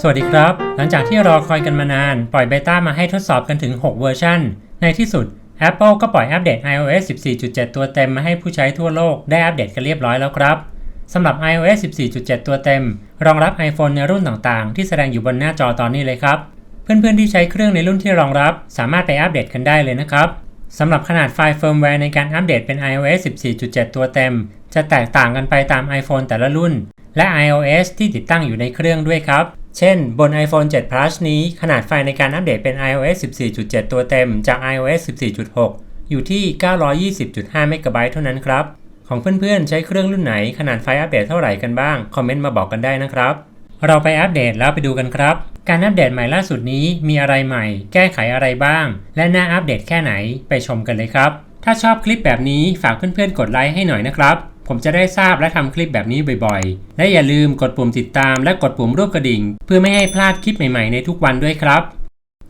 สวัสดีครับ หลังจากที่รอคอยกันมานาน ปล่อยเบต้ามาให้ทดสอบกันถึง 6 เวอร์ชันในที่สุด Apple ก็ปล่อยอัปเดต iOS 14.7 ตัวเต็มมาให้ผู้ใช้ทั่วโลกได้อัปเดตกันเรียบร้อยแล้วครับสำหรับ iOS 14.7 ตัวเต็ม รองรับ iPhone ในรุ่นต่างๆ ที่แสดงอยู่บนหน้าจอตอนนี้เลยครับ เพื่อนๆที่ใช้เครื่องในรุ่นที่รองรับ สามารถไปอัปเดตกันได้เลยนะครับสำหรับขนาดไฟล์เฟิร์มแวร์ในการอัปเดตเป็น iOS 14.7 ตัวเต็ม จะแตกต่างกันไปตาม iPhone แต่ละรุ่น และ iOS ที่ติดตั้งอยู่ในเครื่องด้วยครับ เช่น บน iPhone 7 Plus นี้ขนาดไฟล์ในการอัปเดตเป็น iOS 14.7 ตัวเต็มจาก iOS 14.6 อยู่ที่ 920.5เมกะไบต์เท่านั้นครับ ของเพื่อนๆ ใช้เครื่องรุ่นไหนขนาดไฟล์อัปเดตเท่าไหร่กันบ้าง คอมเมนต์มาบอกกันได้นะครับ เราไปอัปเดตแล้วไปดูกันครับ การอัปเดตใหม่ล่าสุดนี้มีอะไรใหม่ แก้ไขอะไรบ้าง และน่าอัปเดตแค่ไหนไปชมกันเลยครับ ถ้าชอบคลิปแบบนี้ฝากเพื่อนๆ กดไลค์ให้หน่อยนะครับ ผมจะได้ทราบและทำคลิปแบบนี้บ่อยๆ และอย่าลืมกดปุ่มติดตามและกดปุ่มรูปกระดิ่ง เพื่อไม่ให้พลาดคลิปใหม่ๆในทุกวันด้วยครับ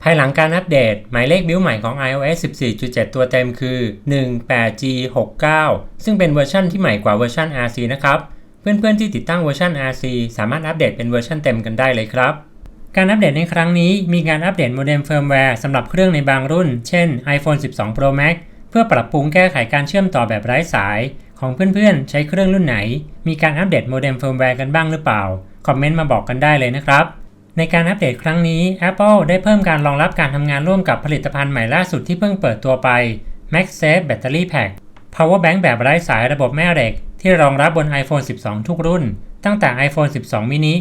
ภายหลังการอัปเดต หมายเลขบิลใหม่ของ iOS 14.7 ตัวเต็มคือ 18G69 ซึ่งเป็นเวอร์ชันที่ใหม่กว่าเวอร์ชัน RC นะครับเพื่อนๆที่ติดตั้งเวอร์ชัน RC สามารถอัปเดตเป็นเวอร์ชันเต็มกันได้เลยครับ การอัปเดตในครั้งนี้มีการอัปเดตโมเด็มเฟิร์มแวร์สำหรับเครื่องในบางรุ่น เช่น iPhone 12 Pro Max เพื่อปรับปรุงแก้ไขการเชื่อมต่อแบบไร้สาย ของเพื่อนๆ ใช้เครื่องรุ่นไหน มีการอัปเดตโมเด็มเฟิร์มแวร์กันบ้างหรือเปล่า คอมเมนต์มาบอกกันได้เลยนะครับ ในการอัปเดตครั้งนี้ Apple ได้เพิ่มการรองรับการทำงานร่วมกับผลิตภัณฑ์ใหม่ล่าสุดที่เพิ่งเปิดตัวไป MagSafe Battery Pack Power Bank แบบไร้สายระบบแม่เหล็ก ที่รองรับบน iPhone 12 ทุกรุ่น ตั้งแต่ iPhone 12 mini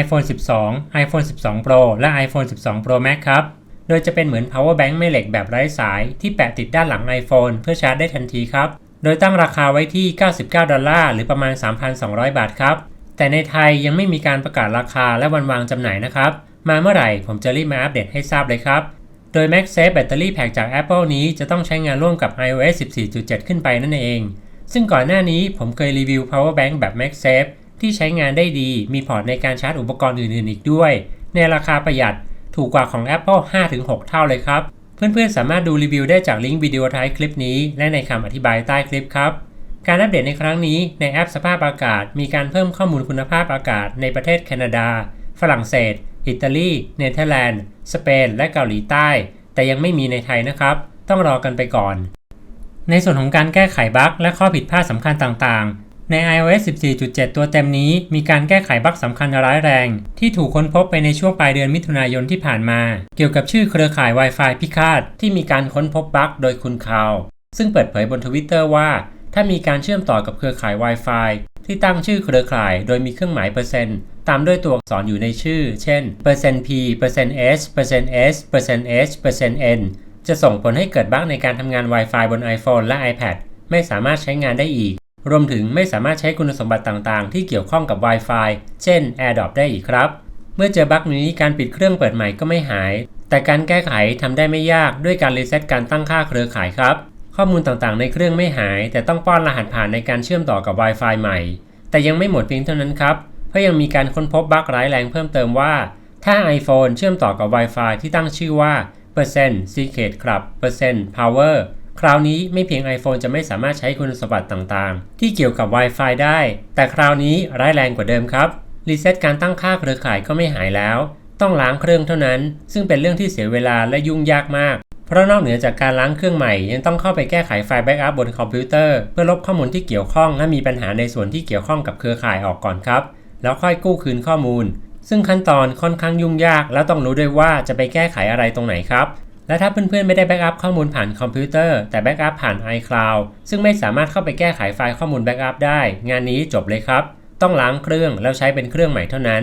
iPhone 12 iPhone 12 Pro และ iPhone 12 Pro Max ครับ โดยจะเป็นเหมือน power bank แม่เหล็กแบบไร้สายที่แปะติดด้านหลัง iPhone เพื่อชาร์จได้ทันทีครับ โดยตั้งราคาไว้ที่ 99 ดอลลาร์หรือประมาณ 3,200 บาทครับ แต่ในไทยยังไม่มีการประกาศราคาและวันวางจำหน่ายนะครับ มาเมื่อไหร่ผมจะรีบมาอัปเดตให้ทราบเลยครับ โดย MagSafe Battery Pack จาก Apple นี้จะต้องใช้งานร่วมกับ iOS 14.7 ขึ้นไปนั่นเอง ซึ่งก่อนหน้านี้ผมเคยรีวิว Power Bank แบบ MagSafe ที่ใช้งานได้ดี มีพอร์ตในการชาร์จอุปกรณ์อื่นๆอีกด้วย ในราคาประหยัดถูกกว่าของ Apple 5-6 เท่าเลยครับ เพื่อนๆ สามารถดูรีวิวได้จากลิงก์วิดีโอท้ายคลิปนี้ และในคำอธิบายใต้คลิปครับ การอัปเดตในครั้งนี้ในแอปสภาพอากาศ มีการเพิ่มข้อมูลคุณภาพอากาศในประเทศแคนาดา ฝรั่งเศส อิตาลี เนเธอร์แลนด์ สเปน และเกาหลีใต้ แต่ยังไม่มีในไทยนะครับ ต้องรอกันไปก่อน ในส่วนของการแก้ไขบั๊กและข้อผิดพลาดสำคัญต่างๆ ใน iOS 14.7 ตัวเต็มนี้มีการแก้ไขบั๊กสำคัญร้ายแรง ที่ถูกค้นพบไปในช่วงปลายเดือนมิถุนายนที่ผ่านมา เกี่ยวกับชื่อเครือข่าย Wi-Fi พิฆาตที่มีการค้นพบบั๊กโดยคุณคาว ซึ่งเปิดเผยบนทวิตเตอร์ว่า ถ้ามีการเชื่อมต่อกับเครือข่าย Wi-Fi ที่ตั้งชื่อเครือข่ายโดยมีเครื่องหมายเปอร์เซ็นต์ตามด้วยตัวอักษรอยู่ในชื่อ เช่น %p %s %s %h %n จะส่งผลให้เกิดบั๊กในการทำงาน Wi-Fi บน iPhone และ iPad ไม่สามารถใช้งานได้อีก รวมถึงไม่สามารถใช้คุณสมบัติต่างๆ ที่เกี่ยวข้องกับ Wi-Fi เช่น AirDrop ได้อีกครับ เมื่อเจอบั๊กนี้การปิดเครื่องเปิดใหม่ก็ไม่หาย แต่การแก้ไขทำได้ไม่ยากด้วยการรีเซ็ตการตั้งค่าเครือข่ายครับ ข้อมูลต่างๆ ในเครื่องไม่หาย แต่ต้องป้อนรหัสผ่านในการเชื่อมต่อกับ Wi-Fi ใหม่ แต่ยังไม่หมดเพียงเท่านั้นครับ เพราะยังมีการค้นพบบั๊กร้ายแรงเพิ่มเติมว่า ถ้า iPhone เชื่อมต่อกับ Wi-Fi ที่ตั้งชื่อว่า Secret Club Power คราวนี้ไม่เพียง iPhone จะไม่สามารถใช้คุณสมบัติต่างๆ ที่เกี่ยวกับ Wi-Fi ได้ แต่คราวนี้ร้ายแรงกว่าเดิมครับ รีเซ็ตการตั้งค่าเครือข่ายก็ไม่หายแล้ว ต้องล้างเครื่องเท่านั้น ซึ่งเป็นเรื่องที่เสียเวลาและยุ่งยากมาก เพราะนอกเหนือจากการล้างเครื่องใหม่ ยังต้องเข้าไปแก้ไขไฟล์แบ็กอัพบนคอมพิวเตอร์เพื่อลบข้อมูลที่เกี่ยวข้องและมีปัญหาในส่วนที่เกี่ยวข้องกับเครือข่ายออกก่อนครับ แล้วค่อยกู้คืนข้อมูล ซึ่งขั้นตอนค่อนข้างยุ่งยาก แล้วต้องรู้ด้วยว่าจะไปแก้ไขอะไรตรงไหนครับ และถ้าเพื่อนๆไม่ได้แบ็กอัพข้อมูลผ่านคอมพิวเตอร์แต่แบ็กอัพผ่าน iCloud ซึ่งไม่สามารถเข้าไปแก้ไขไฟล์ข้อมูลแบ็กอัพได้ งานนี้จบเลยครับ ต้องล้างเครื่องแล้วใช้เป็นเครื่องใหม่เท่านั้น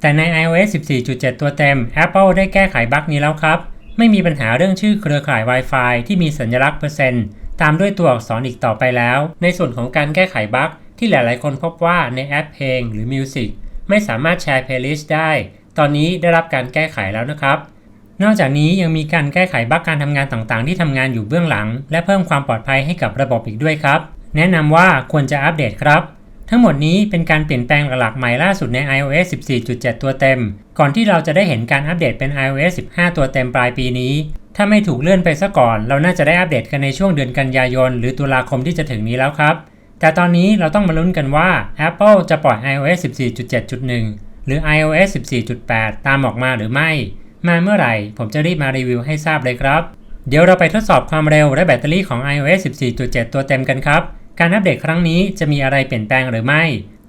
แต่ใน iOS 14.7 ตัวเต็ม Apple ได้แก้ไขบั๊กนี้แล้วครับ ไม่มีปัญหาเรื่องชื่อเครือข่าย Wi-Fi ที่มีสัญลักษณ์เปอร์เซ็นต์ตามด้วยตัวอักษรอีกต่อไปแล้ว ในส่วนของการแก้ไขบั๊กที่หลายๆ คนพบว่าในแอปเพลงหรือ Music ไม่สามารถแชร์ playlist ได้ ตอนนี้ได้รับการแก้ไขแล้วนะครับ นอกจากนี้ยังมีการแก้ไขบั๊กการทำงานต่างๆ ที่ทำงานอยู่เบื้องหลัง และเพิ่มความปลอดภัยให้กับระบบอีกด้วยครับ แนะนำว่าควรจะอัปเดตครับ ทั้งหมดนี้เป็นการเปลี่ยนแปลงหลักๆใหม่ล่าสุดใน iOS 14.7 ตัวเต็ม ก่อนที่เราจะได้เห็นการอัปเดตเป็น iOS 15 ตัวเต็มปลายปีนี้ ถ้าไม่ถูกเลื่อนไปซะก่อน เราน่าจะได้อัปเดตกันในช่วงเดือนกันยายน หรือตุลาคมที่จะถึงนี้แล้วครับ แต่ตอนนี้เราต้องมาลุ้นกันว่า Apple จะปล่อย iOS 14.7.1 หรือ iOS 14.8 ตามออกมาหรือไม่ มาเมื่อไหร่ ผมจะรีบมารีวิวให้ทราบเลยครับ เดี๋ยวเราไปทดสอบความเร็วและแบตเตอรี่ของ iOS 14.7 ตัวเต็มกันครับ การอัปเดตครั้งนี้จะมีอะไรเปลี่ยนแปลงหรือไม่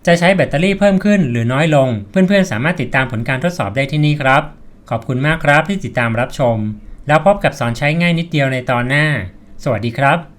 จะใช้แบตเตอรี่เพิ่มขึ้นหรือน้อยลง เพื่อนๆ สามารถติดตามผลการทดสอบได้ที่นี่ครับ ขอบคุณมากครับที่ติดตามรับชม แล้วพบกับสอนใช้ง่ายนิดเดียวในตอนหน้า สวัสดีครับ